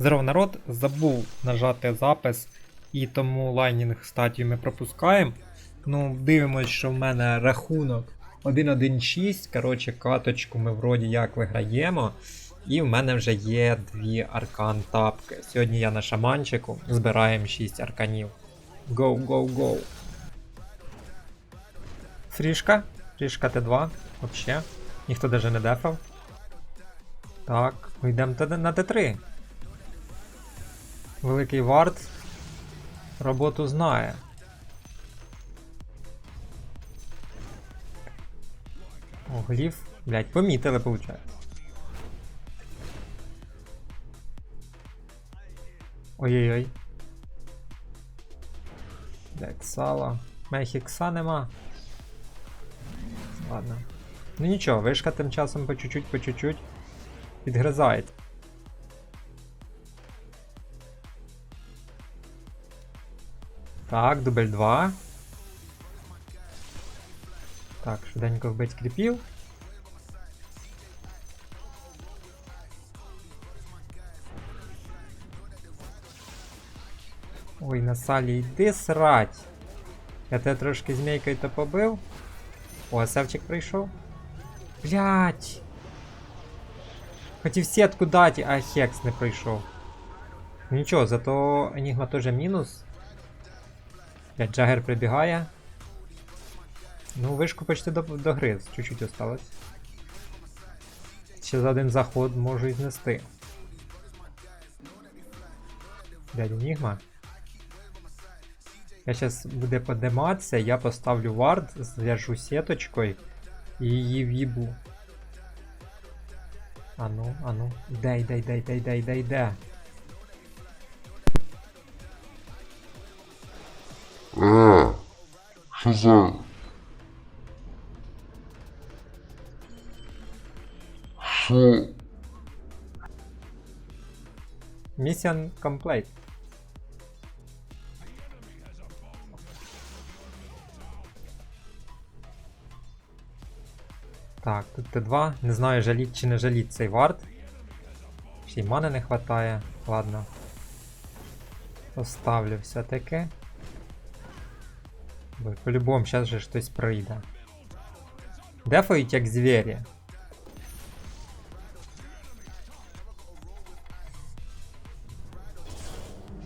Здоров народ, забув нажати запис, і тому лайнінг статію ми пропускаємо. Ну, дивимось, що в мене рахунок 1-1-6. Коротше, каточку ми вроді як виграємо. І в мене вже є дві аркан тапки. Сьогодні я на шаманчику збираємо 6 арканів. Go, go, go. Фрішка. Фрішка Т2. Вообще. Ніхто даже не дефав. Так, йдемо на Т3. Великий вард роботу знає. О, гліф. Блять, помітили, виходить. Ой-ой-ой. Сало. Мехікса нема. Ладно. Ну нічого, вишка тим часом по чуть-чуть, по чуть-чуть підгризає. Так, дубль 2. Так, швиденько вбить кріпів. Ой, на салі йди срать. Я тебе трошки змійкою то побив. О, Севчик прийшов. Блять. Хотів сітку дати, а Хекс не прийшов. Ну Нічого, зато Енігма теж мінус. Джагер прибігає. Ну, вишку почти до, догриз, чуть-чуть осталось. Ще за один заход можу і знести. Блять, Енігма. Я сейчас буде подиматися, я поставлю вард, зв'яжу сеточкою і її в'їбу. Ану, ану. Дай, дай, дай, дай, дай, дай, дай. За... Що? Mission complete. Так, тут Т2. Не знаю, жаліть чи не жаліть цей вард. Ще й мани не хватає. Ладно. Поставлю все-таки. Бо по-любому зараз же хтось прийде. Дефають як звірі.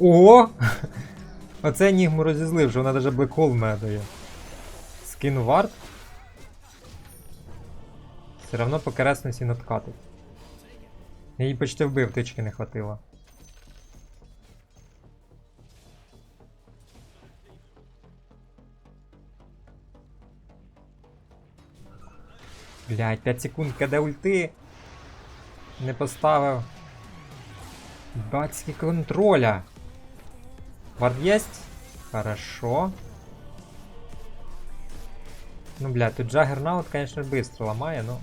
О! Оце Нігму розізлив, що вона навіть блекхол мене дає. Скину вард. Все равно по кересності надкатить. Я її почти вбив, тички не хватило. Блять, 5 секунд, каде ульти. Не поставив. Батьки контроля. Вард есть? Хорошо. Ну, бля, тут Джаггернаут, конечно, быстро ломає, ну.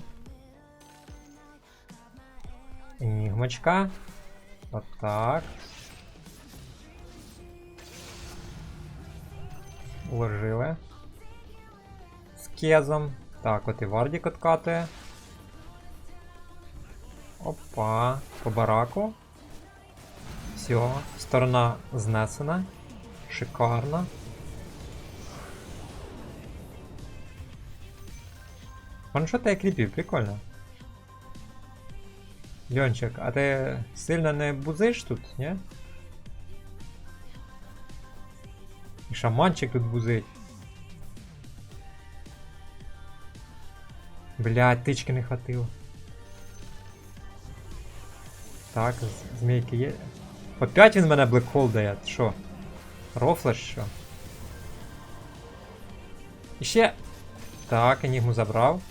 Енігмочка. Вот так. Уложили. З кезом. Так, от і Вардік откатує. Опа. По бараку. Все, сторона знесена. Шикарно. Ваншота я кріпів, прикольно. Льончик, а ти сильно не бузиш тут, ні? І шаманчик тут бузить. Блядь, тычки не хватило. Так, змейки є. Опять він мене блекхол дає, що? Рофлеш що? І ще. Так, енігму забрав.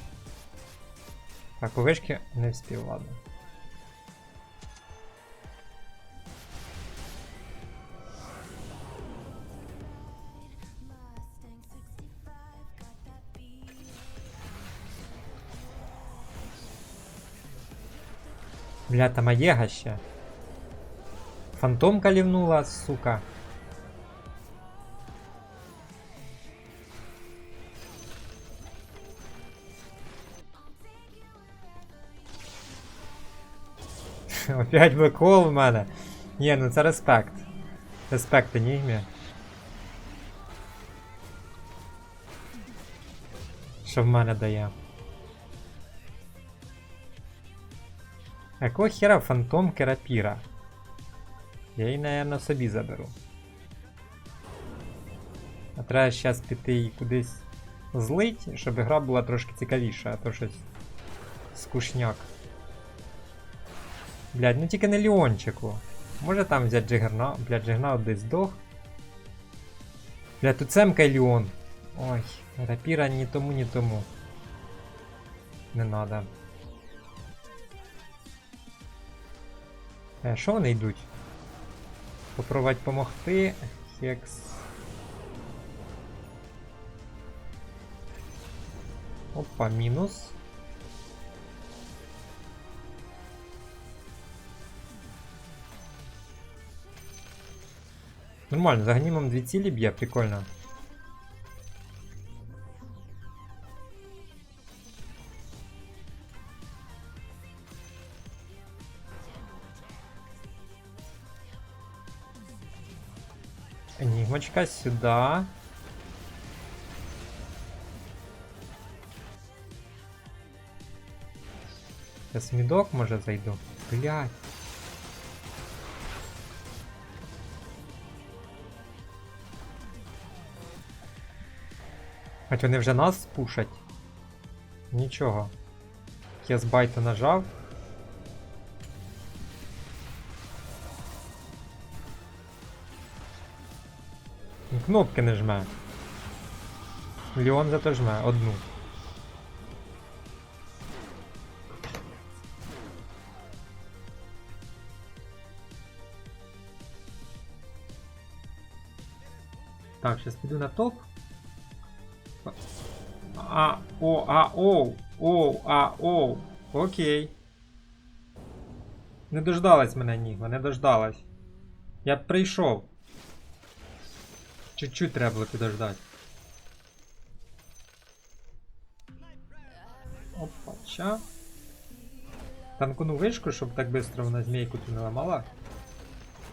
Так, у вишки не встиг, ладно. Бля, там Аєга ще. Фантомка лівнула, сука. Опять бекол в мене. Ні, ну це респект. Респект Енігмі. Що в мене дає? Якого хера фантом керапіра? Я її, наверное, собі заберу. А треба зараз піти і кудись злить, щоб гра була трошки цікавіша, а то щось скучняк. Блядь, ну тільки не Леончику. Може там взяти Джигерна. Блядь, Джигернаут десь здох. Блядь, тут Семка і Леон. Ой, рапіра ні тому, ні тому. Не надо. Що вони йдуть? Попробувати помогти. Хекс. Опа, мінус. Нормально, за гнімом дві цілі б'є, прикольно. Енігмочка сюди. Сейчас мідок може зайду. Блять. Хоч вони вже нас спушать. Нічого. Я з байта нажав. Кнопки не жме. Леон зато жме одну. Так, сейчас піду на топ. А, о, а, оу, оу, а, оу. Окей. Не дождалась мене Нігма, не дождалась. Я прийшов. Чуть-чуть треба було підождати. Опа, ча. Танкуну вишку, щоб так быстро вона змейку не ламала.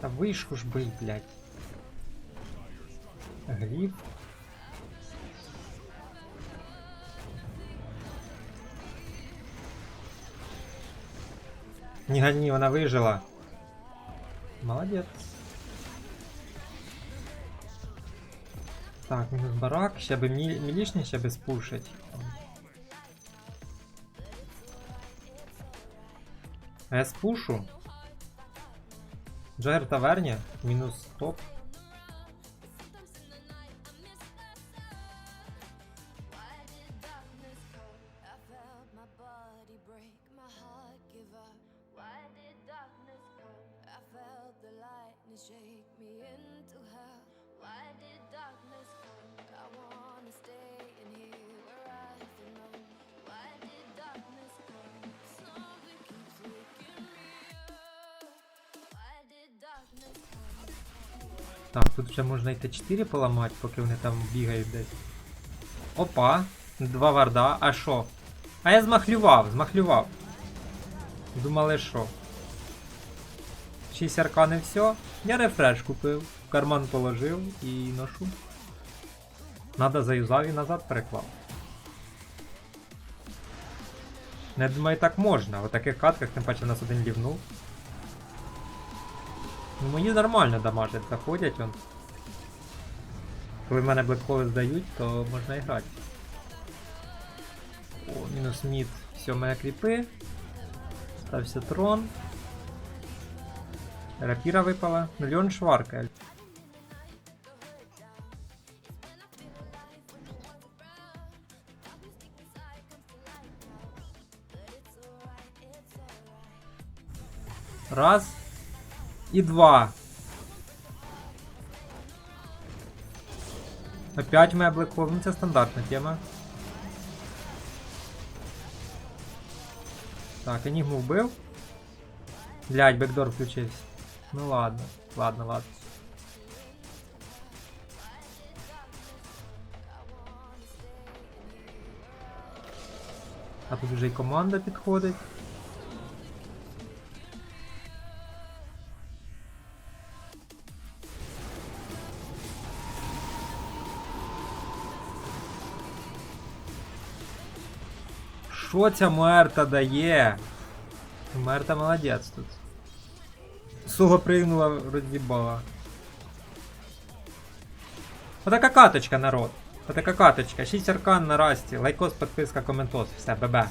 Та вишку ж бий, блядь. Гліб. Не гони, вона вижила. Молодец. Так, мінус барак, ще би мі мілішні ще би спушить. А я спушу. Джайр таверні, мінус топ. Why did Так, тут вже можна і Т4 поламати, поки вони там бігають десь. Опа! Два варда, а що? А я змахлював, змахлював. Думали, що? 6 аркан все. Я рефреш купив, в карман положив і ношу. Надо заюзав і назад переклав. Не думаю, так можна. В таких катках, тим паче в нас один лівнув. Ну мені нормально дамажать, заходять он. Коли в мене блекхоли здають, то можна і грати. О, мінус мід. Все, моя кріпи. Стався трон. Рапіра випала. Мільйон шварка. Раз. И два. Опять моя Black Hole. Ну, це стандартна тема. Так, Енігму вбив. Блять, бекдор включився. Ну ладно, ладно, ладно. А тут вже й команда підходить. Що ця Мерта дає? Мерта молодець тут. Суго пригнула, роз'їбала. Отака каточка, народ. Отака каточка. 6 аркан на расті. Лайкос, підписка, коментос. Все, бебе.